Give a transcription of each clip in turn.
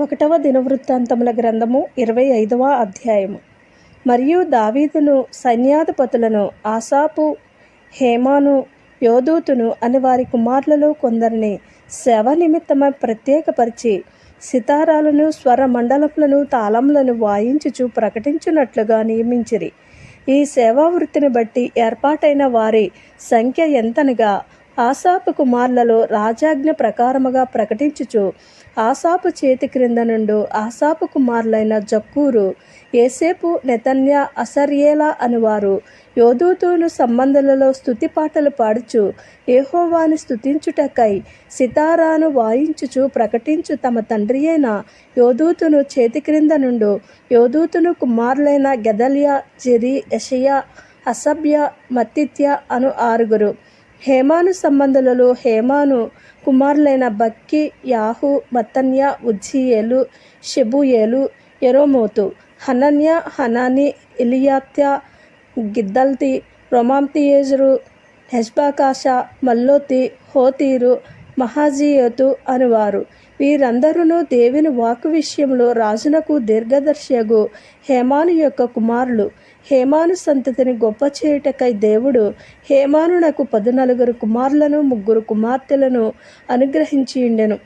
ఒకటవ దినవృత్తాంతముల గ్రంథము ఇరవై ఐదవ అధ్యాయము. మరియు దావీదును సైన్యాధిపతులను ఆసాపు హేమాను యోధూతును అని వారి కుమారులలో కొందరిని సేవ నిమిత్తమై ప్రత్యేకపరిచి సితారాలను స్వర మండలములను తాళములను వాయించుచు ప్రకటించున్నట్లుగా నియమించిరి. ఈ సేవా వృత్తిని బట్టి ఏర్పాటైన వారి సంఖ్య ఎంతనగా? ఆసాపు కుమారులలో రాజాజ్ఞ ప్రకారముగా ప్రకటించుచు ఆసాపు చేతి క్రింద నుండు ఆసాపు కుమారులైన జక్కూరు ఏసేపు నెతన్య అసర్యేలా అనువారు యోదూతును సంబంధులలో స్థుతి పాటలు పాడుచు ఏహోవాని స్థుతించుటకై సితారాను వాయించుచు ప్రకటించు తమ తండ్రి అయిన యోదూతును చేతి క్రింద నుండు యోదూతును కుమారులైన గెదల్య జెరి యషయా అసభ్య మత్తిత్య అను ఆరుగురు. హేమాను సంబంధులలో హేమాను కుమారులైన బక్కి యాహు మత్తన్య ఉజ్జీయేలు షెబుయేలు ఎరోమోతు హనన్య హనాని ఇలియాత్య గిద్దల్తి రొమాంతియేజరు హెష్బాకాష మల్లోతి హోతీరు మహాజీయతు అనువారు. వీరందరూ దేవుని వాక్కు విషయంలో రాజునకు దీర్ఘదర్శియగు హేమాను యొక్క కుమారులు. హేమాను సంతతిని గొప్ప చేయుటకై దేవుడు హేమానునకు పదునలుగురు కుమారులను ముగ్గురు కుమార్తెలను అనుగ్రహించి ఉండెను.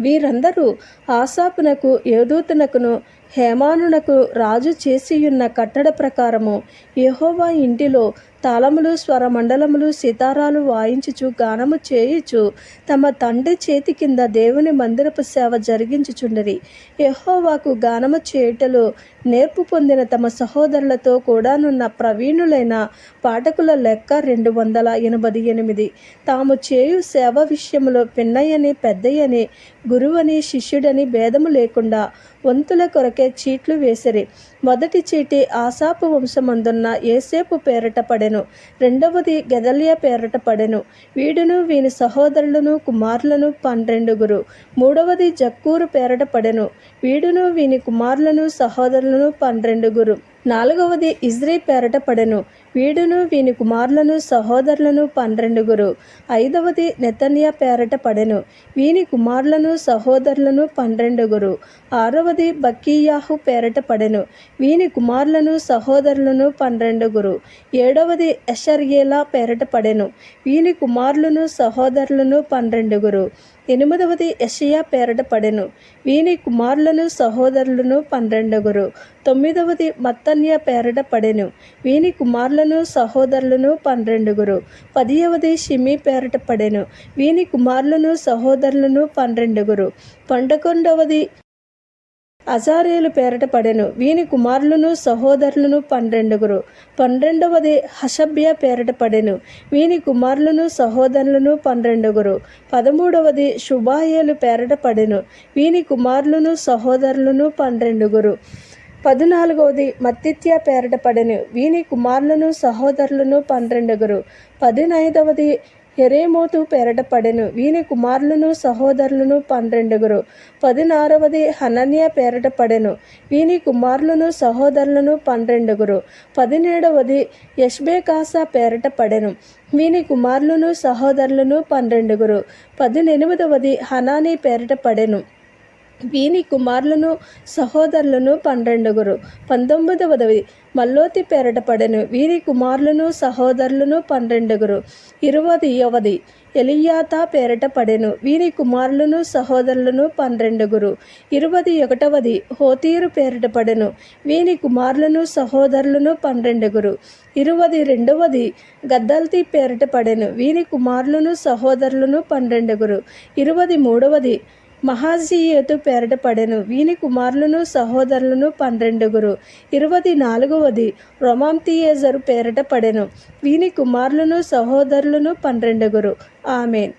వీరందరూ ఆశాపునకు యోదూతునకును హేమానునకు రాజు చేసియున్న కట్టడ ప్రకారము యహోవా ఇంటిలో తాళములు స్వరమండలములు సితారాలు వాయించుచు గానము చేయుచు తమ తండ్రి చేతి కింద దేవుని మందిరపు సేవ జరిగించుచుండరి. యహోవాకు గానము చేయుటలో నేర్పు పొందిన తమ సహోదరులతో కూడానున్న ప్రవీణులైన పాఠకుల లెక్క రెండు వందల ఎనభై ఎనిమిది. తాము చేయు సేవ విషయంలో పిన్నయ్యని పెద్దయ్యని గురువని శిష్యుడని భేదము లేకుండా వంతుల కొరకే చీట్లు వేసిరి. మొదటి చీటి ఆసాపు వంశమందున్న ఏసేపు పేరట పడెను. రెండవది గెదల్య పేరట పడెను. వీడును వీని సహోదరులను కుమారులను పన్నెండుగురు. మూడవది జక్కూరు పేరట పడెను. వీడును వీని కుమారులను సహోదరులను పన్నెండుగురు. నాలుగవది ఇజ్రీ పేరట పడెను. వీడును వీని కుమారులను సహోదరులను పన్నెండుగురు. ఐదవది నెతన్యా పేరట పడెను. వీని కుమారులను సహోదరులను పన్నెండుగురు. ఆరవది బక్కీయాహు పేరట పడెను. వీని కుమారులను సహోదరులను పన్నెండుగురు. ఏడవది ఎషర్యేలా పేరట పడెను. వీని కుమారులను సహోదరులను పన్నెండుగురు. ఎనిమిదవది యషయా పేరట పడెను. వీని కుమారులను సహోదరులను పన్నెండుగురు. తొమ్మిదవది మత్తన్య పేరట పడెను. వీని కుమారులను సహోదరులను పన్నెండుగురు. పదియవది షిమి పేరట పడెను. వీని కుమారులను సహోదరులను పన్నెండుగురు. పండకొండవది అజారేలు పేరట పడెను. వీని కుమారులను సహోదరులను పన్నెండుగురు. పన్నెండవది హషభ్య పేరట పడెను. వీని కుమారులను సహోదరులను పన్నెండుగురు. పదమూడవది శుభాయేలు పేరట పడెను. వీని కుమారులను సహోదరులను పన్నెండుగురు. పద్నాలుగవది మత్తిత్య పేరట పడెను. వీని కుమారులను సహోదరులను పన్నెండుగురు. పదినైదవది ఎరేమోతు పేరట పడెను వీని కుమారులను సహోదరులను పన్నెండుగురు. పదినారవది హనన్య పేరట పడెను వీని కుమారులను సహోదరులను పన్నెండుగురు. పదిహేడవది యష్బేకాసా పేరట పడెను వీని కుమారులను సహోదరులను పన్నెండుగురు. పదినెనిమిదవది హనాని పేరట పడెను వీని కుమారులను సహోదరులను పన్నెండుగురు. పంతొమ్మిదవది మల్లోతి పేరట పడెను. వీరి కుమారులను సహోదరులను పన్నెండుగురు. ఇరువది యవది ఎలియాతా పేరట పడెను. వీరి కుమారులను సహోదరులను పన్నెండుగురు. ఇరువది ఒకటవది హోతీరు పేరట పడెను. వీని కుమారులను సహోదరులను పన్నెండుగురు. ఇరువది రెండవది గద్దల్తి పేరట పడెను. వీని కుమారులను సహోదరులను పన్నెండుగురు. ఇరువది మూడవది మహాజీయతు పేరట పడెను వీని కుమారులను సహోదరులను పన్నెండుగురు. ఇరవది నాలుగవది రొమాంతియేజరు పేరట పడెను వీని కుమారులను సహోదరులను పన్నెండుగురు. ఆమెన్.